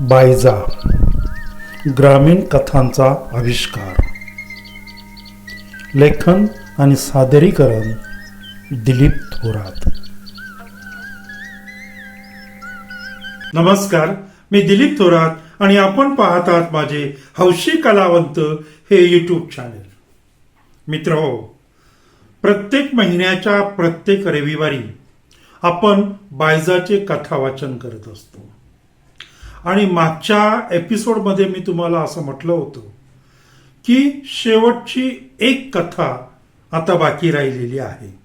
बायजा ग्रामीण कथांचा आविष्कार. लेखन आणि सादरीकरण दिलीप थोरात. नमस्कार मी दिलीप थोरात आणि आपण पाहत आहात माझे हौशी कलावंत हे यूट्यूब चॅनेल मित्र हो प्रत्येक महिन्याच्या प्रत्येक रविवारी आपण बायजाचे कथा वाचन करत असतो. आणि मागच्या एपिसोडमध्ये मी तुम्हाला असं म्हटलं होतं की शेवटची एक कथा आता बाकी राहिलेली आहे.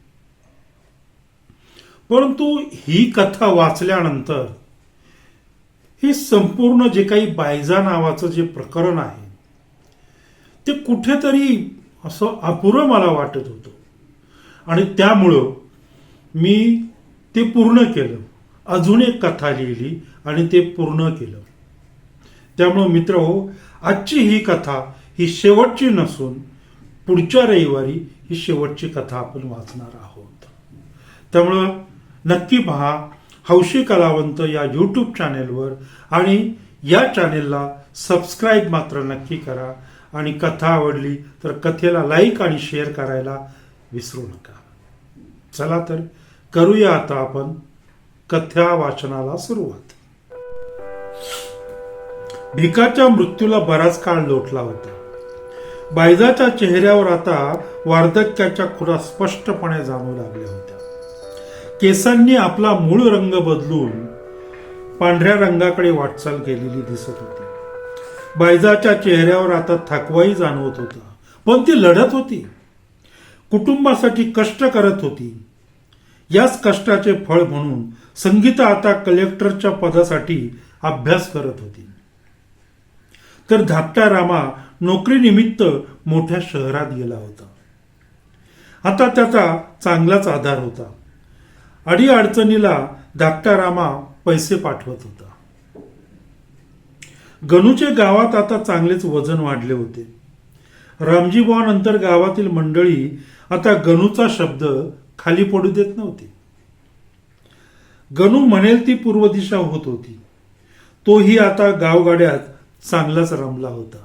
परंतु ही कथा वाचल्यानंतर हे संपूर्ण जे काही बायजा नावाचं जे प्रकरण आहे ते कुठेतरी असं अपुरं मला वाटत होतं. आणि त्यामुळं मी ते पूर्ण केलं. अजून एक कथा लिहिली आणि ते पूर्ण केलं. त्यामुळं मित्र हो आजची ही कथा ही शेवटची नसून पुढच्या रविवारी ही शेवटची कथा आपण वाचणार आहोत. त्यामुळं नक्की पहा हौशी कलावंत या यूट्यूब चॅनेलवर आणि या चॅनेलला सबस्क्राईब मात्र नक्की करा आणि कथा आवडली तर कथेला लाईक आणि शेअर करायला विसरू नका. चला तर करूया आता आपण कथ्या वाचनाला सुरुवात. भिकाच्या मृत्यूला बराच काळ लोटला होता. बायजाच्या चेहऱ्यावर आता वार्धक्याच्या खुरा स्पष्टपणे जाणू लागल्या होत्या. केसांनी आपला मूळ रंग बदलून पांढऱ्या रंगाकडे वाटचाल केलेली दिसत होती. बायजाच्या चेहऱ्यावर आता थकवाही जाणवत होता. पण ती लढत होती. कुटुंबासाठी कष्ट करत होती. याच कष्टाचे फळ म्हणून संगीता आता कलेक्टरच्या पदासाठी अभ्यास करत होती. तर धाकटा रामा नोकरीनिमित्त मोठ्या शहरात गेला होता. आता त्याचा चांगलाच आधार होता. अडी अडचणीला धाकटा रामा पैसे पाठवत होता. गणूचे गावात आता चांगलेच वजन वाढले होते. रामजी नंतर गावातील मंडळी आता गणूचा शब्द खाली पडू देत नव्हती. गणू म्हणेल ती पूर्व दिशा होत होती. तोही आता गावगाड्यात चांगलाच रमला होता.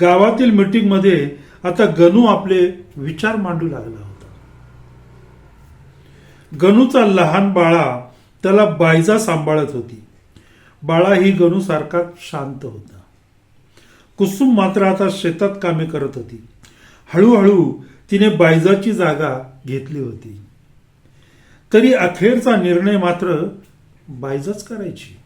गावातील मीटिंगमध्ये आता गणू आपले विचार मांडू लागला होता. गणूचा लहान बाळा त्याला बायजा सांभाळत होती. बाळा ही गणू सारखा शांत होता. कुसुम मात्र आता शेतात कामे करत होती. हळूहळू तिने बायजाची जागा घेतली होती. तरी अखेरचा निर्णय मात्र बायजाच करायची.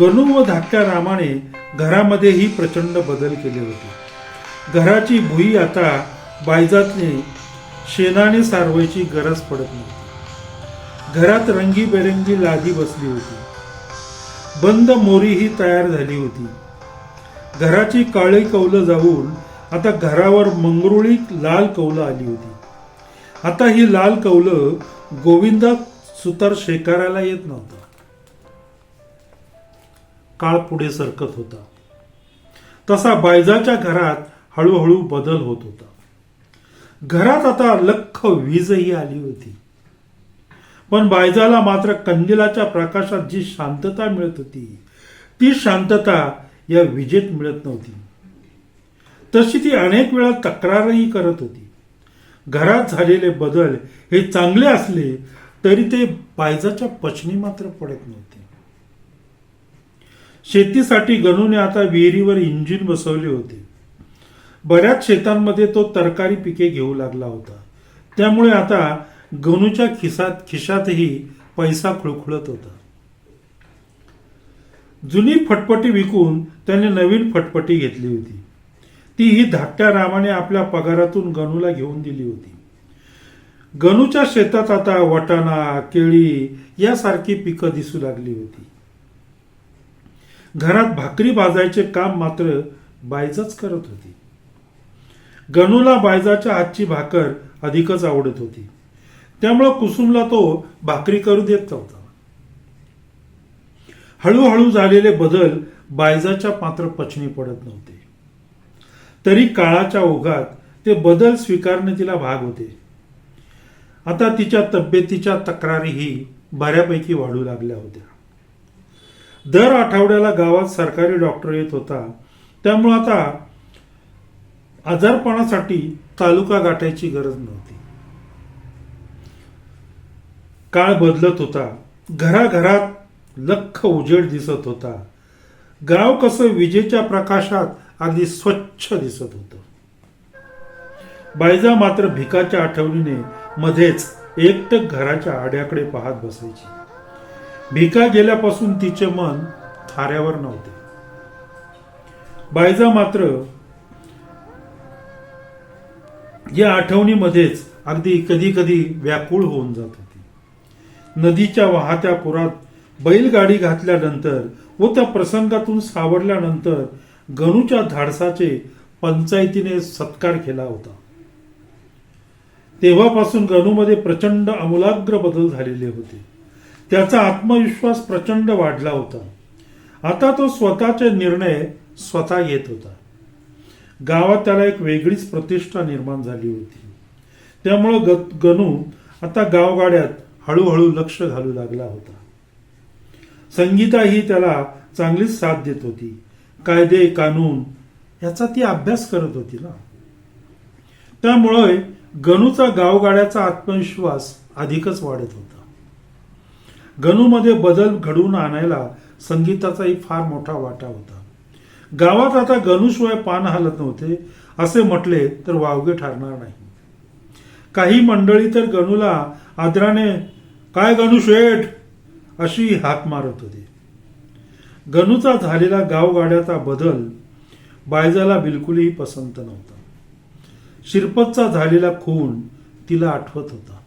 गणू व धाकट्या रामाने घरामध्येही प्रचंड बदल केले होते. घराची भुई आता बायजातने शेणाने सारवायची गरज पडत नव्हती. घरात रंगीबेरंगी लादी बसली होती. बंद मोरीही तयार झाली होती. घराची काळी कौलं जाऊन आता घरावर मंगरुळी लाल कौलं आली होती. आता ही लाल कौलं गोविंदा सुतार शेकारायला येत नव्हता. काळ पुढे सरकत होता. तसा बायजाच्या घरात हळूहळू बदल होत होता. घरात आता लख वीजही आली होती. पण बायजाला मात्र कंदिलाच्या प्रकाशात जी शांतता मिळत होती ती शांतता या विजेत मिळत नव्हती. तशी ती अनेक वेळा तक्रारही करत होती. घरात झालेले बदल हे चांगले असले तरी ते बायजाच्या पचनी मात्र पडत नव्हते. शेतीसाठी गणूने आता विहिरीवर इंजिन बसवले होते. बऱ्याच शेतांमध्ये तो तरकारी पिके घेऊ लागला होता. त्यामुळे आता गणूच्या खिसात खिशातही पैसा खुळखुळत होता. जुनी फटपटी विकून त्याने नवीन फटपटी घेतली होती. ती ही धाकट्या रामाने आपल्या पगारातून गणूला घेऊन दिली होती. गणूच्या शेतात आता वटाणा केळी यासारखी पिकं दिसू लागली होती. घरात भाकरी भाजायचे काम मात्र बायजच करत होती. गणूला बायजाच्या हातची भाकर अधिकच आवडत होती. त्यामुळं कुसुमला तो भाकरी करू देत नव्हता. हळूहळू झालेले बदल बायजाच्या मात्र पचनी पडत नव्हते. तरी काळाच्या ओघात ते बदल स्वीकारणे तिला भाग होते. आता तिच्या तब्येतीच्या तक्रारीही बऱ्यापैकी वाढू लागल्या होत्या. दर आठवड्याला गावात सरकारी डॉक्टर येत होता. त्यामुळे आता आजारपणासाठी तालुका गाठायची गरज नव्हती. काळ बदलत होता. घराघरात लख उजेड दिसत होता. गाव कसं विजेच्या प्रकाशात अगदी स्वच्छ दिसत होतं. बायजा मात्र भिकाच्या आठवणीने मध्येच एकटक घराच्या आड्याकडे पाहत बसायची. भिका गेल्यापासून तिचे मन थाऱ्यावर नव्हते. बायजा मात्र या आठवणीमध्येच अगदी कधी कधी व्याकुळ होऊन जात होती. नदीच्या वाहत्या पुरात बैलगाडी घातल्यानंतर व त्या प्रसंगातून सावरल्यानंतर गणूच्या धाडसाचे पंचायतीने सत्कार केला होता. तेव्हापासून गणूमध्ये प्रचंड अमूलाग्र बदल झालेले होते. त्याचा आत्मविश्वास प्रचंड वाढला होता. आता तो स्वतःचे निर्णय स्वतः घेत होता. गावात त्याला एक वेगळीच प्रतिष्ठा निर्माण झाली होती. त्यामुळं ग- गणू आता गावगाड्यात हळूहळू लक्ष घालू लागला होता. संगीता ही त्याला चांगलीच साथ देत होती. कायदे कानून याचा ती अभ्यास करत होती ना. त्यामुळे गणूचा गावगाड्याचा आत्मविश्वास अधिकच वाढत होता. गणूमध्ये बदल घडवून आणायला संगीताचाही फार मोठा वाटा होता. गावात आता गणूशिवाय पान हलत नव्हते असे म्हटले तर वावगे ठरणार नाही. काही मंडळी तर गणूला आदराने काय गणू शेठ? अशी हाक मारत होते. गणूचा झालेला गावगाड्याचा बदल बायजाला बिलकुलही पसंत नव्हता. शिरपतचा झालेला खून तिला आठवत होता.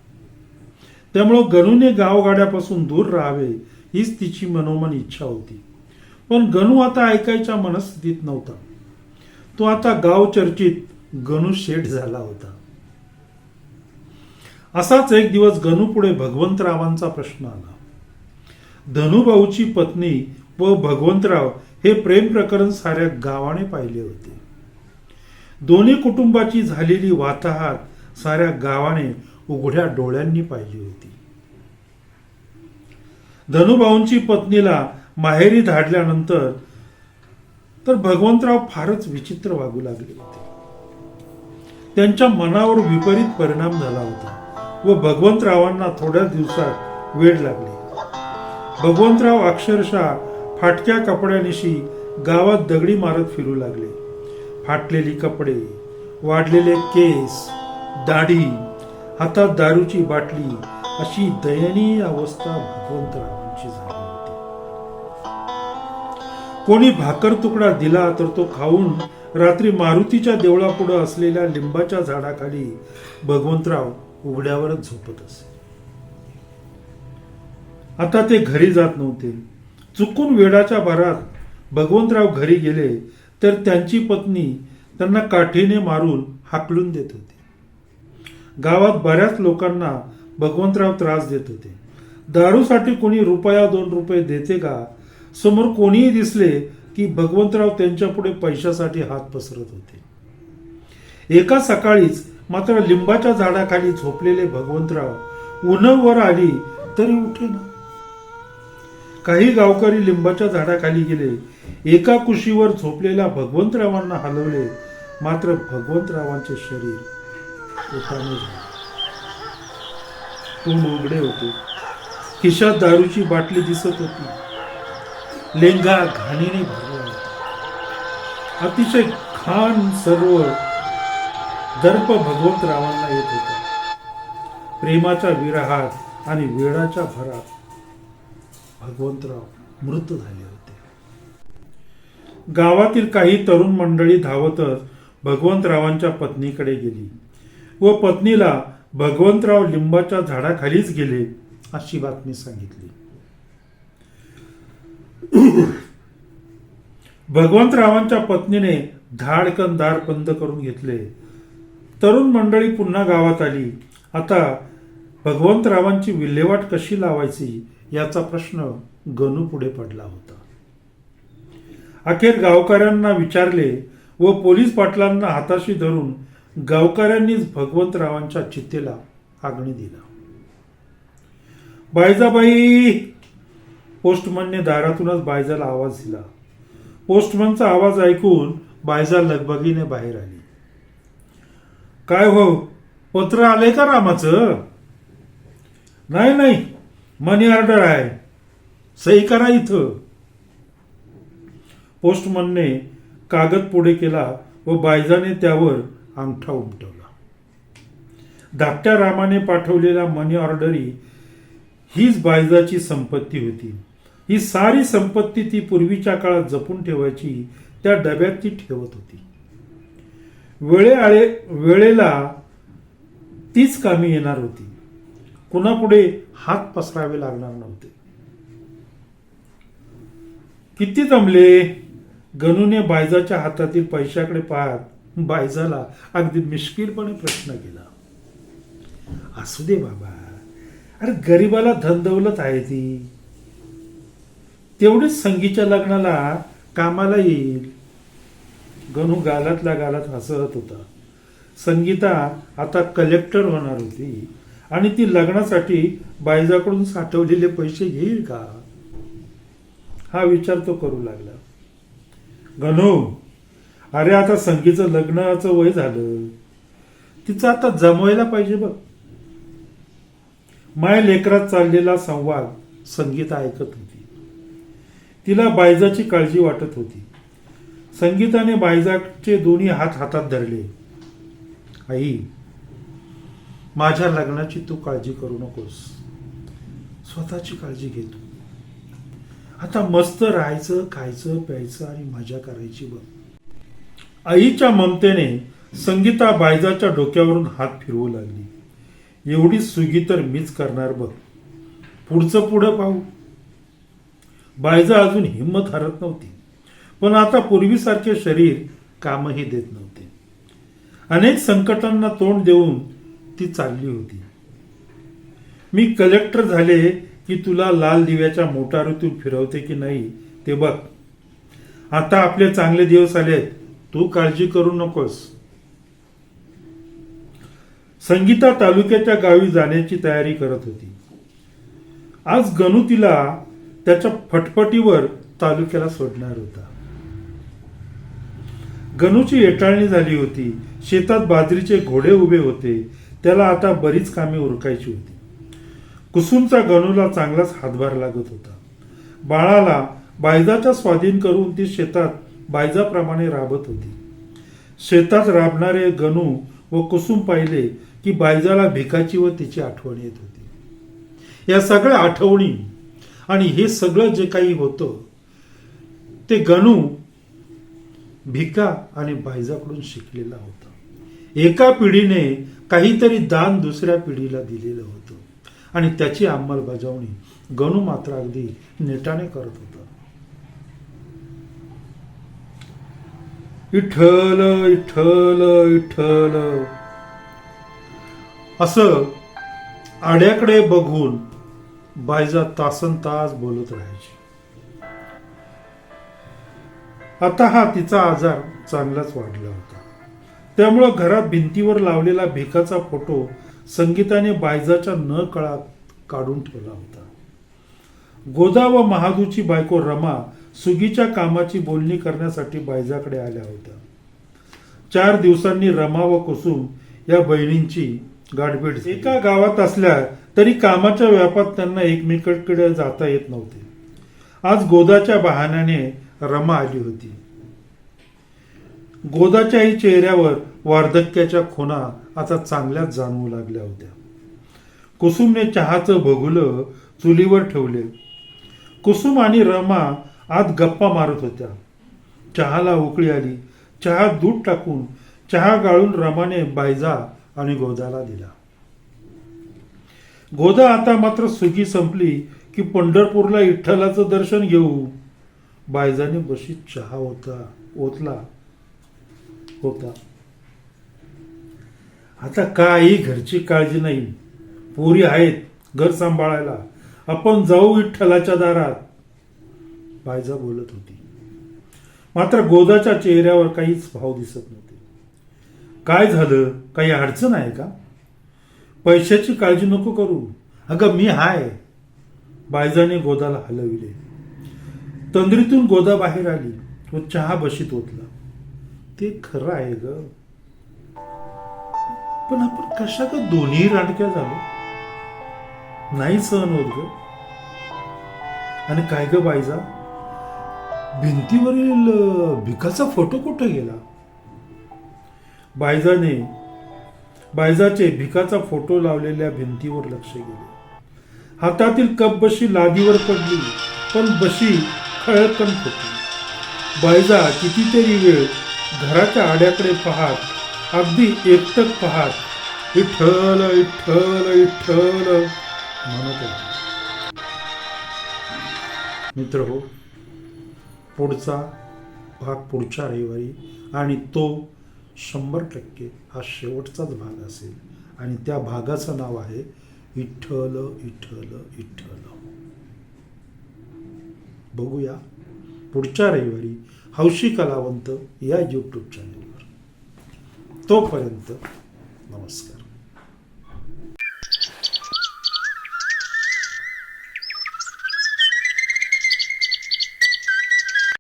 त्यामुळं गणूने गावगाड्यापासून दूर राहावे हीच तिची मनोमन इच्छा होती. पण गणू आता ऐकायच्या मनस्थितीत नव्हता. तो आता गाव चर्चित गणू शेठ झाला होता. असाच एक दिवस गणू पुढे भगवंतरावांचा प्रश्न आला. धनुभाऊची पत्नी व भगवंतराव हे प्रेम प्रकरण साऱ्या गावाने पाहिले होते. दोन्ही कुटुंबाची झालेली वाताहात साऱ्या गावाने उघड्या डोळ्यांनी पाहिली होती. धनुभाऊंची पत्नीला माहेरी धाडल्यानंतर तर भगवंतराव फारच विचित्र वागू लागले होते. त्यांच्या मनावर विपरीत परिणाम झाला होता व भगवंतरावांना थोड्या दिवसात वेळ लागली. भगवंतराव अक्षरशः फाटक्या कपड्यानिशी गावात दगडी मारत फिरू लागले. फाटलेली कपडे वाढलेले केस दाढी हातात दारूची बाटली अशी दयनीय अवस्था भगवंतरावांची झाली होती. कोणी भाकर तुकडा दिला तर तो खाऊन रात्री मारुतीच्या देवळापुढं असलेल्या लिंबाच्या झाडाखाली भगवंतराव उघड्यावरच झोपत असे. आता ते घरी जात नव्हते. चुकून वेडाच्या भरात भगवंतराव घरी गेले तर त्यांची पत्नी त्यांना काठीने मारून हाकलून देत होती. गावात बऱ्याच लोकांना भगवंतराव त्रास देत होते. दारूसाठी कोणी रुपया दोन रुपये देते का? समोर कोणीही दिसले की भगवंतराव त्यांच्या पुढे पैशासाठी हात पसरत होते. एका सकाळीच मात्र लिंबाच्या झाडाखाली झोपलेले भगवंतराव उन्हवर आली तरी उठेना काही गावकरी लिंबाच्या झाडाखाली गेले. एका कुशीवर झोपलेल्या भगवंतरावांना हलवले. मात्र भगवंतरावांचे शरीर तोंड उघडे होते. खिशात दारूची बाटली दिसत होती. लेंगा घाणीने भरला होता अतिशय खान सर्व दर्प भगवंतरावांना येत होता. प्रेमाच्या विरहात आणि वेळाच्या भरात भगवंतराव मृत झाले होते. गावातील काही तरुण मंडळी धावतच भगवंतरावांच्या पत्नीकडे गेली व पत्नीला भगवंतराव लिंबाच्या झाडाखालीच गेले अशी बातमी सांगितली. भगवंतरावांच्या पत्नीने धाडकन दार बंद करून घेतले. तरुण मंडळी पुन्हा गावात आली. आता भगवंतरावांची विल्हेवाट कशी लावायची? याचा प्रश्न गणू पुढे पडला होता. अखेर गावकऱ्यांना विचारले व पोलीस पाटलांना हाताशी धरून गावकऱ्यांनीच भगवंतरावांच्या चितेला आगणी दिला. बायजाबाई पोस्टमनने दारातूनच बायजाला आवाज दिला. पोस्टमनचा आवाज ऐकून बायजा लगबगीने बाहेर आली. काय हो पत्र आले का रामाचं? नाही नाही. मनी ऑर्डर आहे. सही करा इथं. पोस्टमनने कागद पुढे केला व बायजाने त्यावर अंगठा उमटवला. धाकट्या रामाने पाठवलेला मनी ऑर्डरी हीच बायजाची संपत्ती होती. ही सारी संपत्ती ती पूर्वीच्या काळात जपून ठेवायची त्या डब्यात ती ठेवत होती. वेळे आळे वेळेला तीच कामी येणार होती. कुणापुढे हात पसरावे लागणार नव्हते. किती जमले? गणूने बायजाच्या हातातील पैशाकडे पाहत बायजाला अगदी मिश्किलपणे प्रश्न केला. असू दे बाबा. अरे गरीबाला धनदौलत आहे ती. तेवढीच संगीच्या लग्नाला कामाला येईल. गणू गालातल्या गालात हसत होता. संगीता आता कलेक्टर होणार होती. आणि ती लग्नासाठी बायजाकडून साठवलेले पैसे घेईल का? हा विचार तो करू लागला. गणू अरे आता संगीचं लग्नाचं वय झालं. तिचं आता जमवायला पाहिजे बघ. माय लेकरात चाललेला संवाद संगीता ऐकत होती. तिला बायजाची काळजी वाटत होती. संगीताने बायजाचे दोन्ही हात हातात धरले. आई माझ्या लग्नाची तू काळजी करू नकोस. स्वतःची काळजी घेतो आता मस्त राहायचं खायचं प्यायचं आणि मजा करायची बघ. आईच्या ममतेने संगीता बायजाच्या डोक्यावरून हात फिरवू लागली. एवढी सुगी तर मीच करणार बघ. पुढचं पुढं पाहू. बायजा अजून हिंमत हरत नव्हती पण आता पूर्वीसारखे शरीर कामही देत नव्हते. अनेक संकटांना तोंड देऊन ती चालली होती. मी कलेक्टर झाले की तुला लाल दिव्याच्या मोटारीतून फिरवते की नाही ते बघ. आता आपले चांगले दिवस आलेत. तू काळजी करू नकोस. संगीता तालुक्याच्या गावी जाण्याची तयारी करत होती. आज गणू तिला त्याच्या फटफटीवर तालुक्याला सोडणार होता. गणूची एटाळणी झाली होती. शेतात बाजरीचे घोडे उभे होते. त्याला आता बरीच कामे उरकायची होती. कुसुमचा गणूला चांगलाच हातभार लागत होता. बाळाला बायजाच्या स्वाधीन करून ती शेतात बायजाप्रमाणे राबत होती. शेतात राबणारे गणू व कुसुम पाहिले की बायजाला भिकाची व तिची आठवण येत होती. या सगळ्या आठवणी आणि हे सगळं जे काही होतं ते गणू भिका आणि बायजाकडून शिकलेला होता. एका पिढीने काहीतरी दान दुसऱ्या पिढीला दिलेलं होतं. आणि त्याची अंमलबजावणी गणू मात्र अगदी नेटाने करत होता. इठल इठल इठल. असं आड्याकडे बघून बायजा तासन तास बोलत राहायची. आता हा तिचा आजार चांगलाच वाढला होता. त्यामुळं घरात भिंतीवर लावलेला भिकाचा फोटो संगीताने बायजाच्या न कळात काढून ठेवला होता. गोदा व महादूची बायको रमा सुगीच्या कामाची बोलणी करण्यासाठी बायजाकडे आल्या होत्या. चार दिवसांनी रमा व कुसुम या बहिणींची गाठभेट एका गावात असल्या तरी कामाच्या व्यापात त्यांना एकमेकांकडे जाता येत नव्हते. आज गोदाच्या बहाण्याने रमा आली होती. गोदाच्याही चेहऱ्यावर वार्धक्याच्या खुणा आता चांगल्याच जाणवू लागल्या होत्या. कुसुमने चहाचं भगुलं चुलीवर ठेवले. कुसुम आणि रमा आत गप्पा मारत होत्या. चहाला उकळी आली. चहा दूध टाकून चहा गाळून रमाने बायजा आणि गोदाला दिला. गोदा आता मात्र सुगी संपली की पंढरपूरला विठ्ठलाचं दर्शन घेऊ बायजाने बशीत चहा होता ओतला. होता. आता काही घरची काळजी नाही. पोरी आहेत घर सांभाळायला. आपण जाऊ विठ्ठलाच्या दारात. बायजा बोलत होती. मात्र गोदाच्या चेहऱ्यावर काहीच भाव दिसत नव्हते. काय झालं? काही अडचण आहे का? पैशाची काळजी नको करू. अगं मी हाय. बायजाने गोदाला हलविले. तंद्रीतून गोदा बाहेर आली व चहा बशीत ओतला. ते खरं आहे ग. पण आपण कशा का दोन्ही राटक्या झालो? नाही सहन होत ग. आणि काय ग बायजा भिंतीवरील भिकाचा फोटो कुठे गेला? बायजाने बायजाचे भिकाचा फोटो लावलेल्या भिंतीवर लक्ष गेले हातातील कप बशी लादीवर पडली पण बशी खळकण होती बायजा कितीतरी वेळ घराच्या आड्याकडे पाहत अगदी एकटक पाहत विठ्ठल विठ्ठल विठ्ठल म्हणत होती. मित्र हो पुढचा भाग पुढच्या रविवारी आणि तो शंभर टक्के हा शेवटचाच भाग असेल. आणि त्या भागाचं नाव आहे विठ्ठल विठ्ठल विठ्ठल. बघूया पुढच्या रविवारी हौशी कलावंत या यूट्यूब चॅनेलवर तोपर्यंत नमस्कार.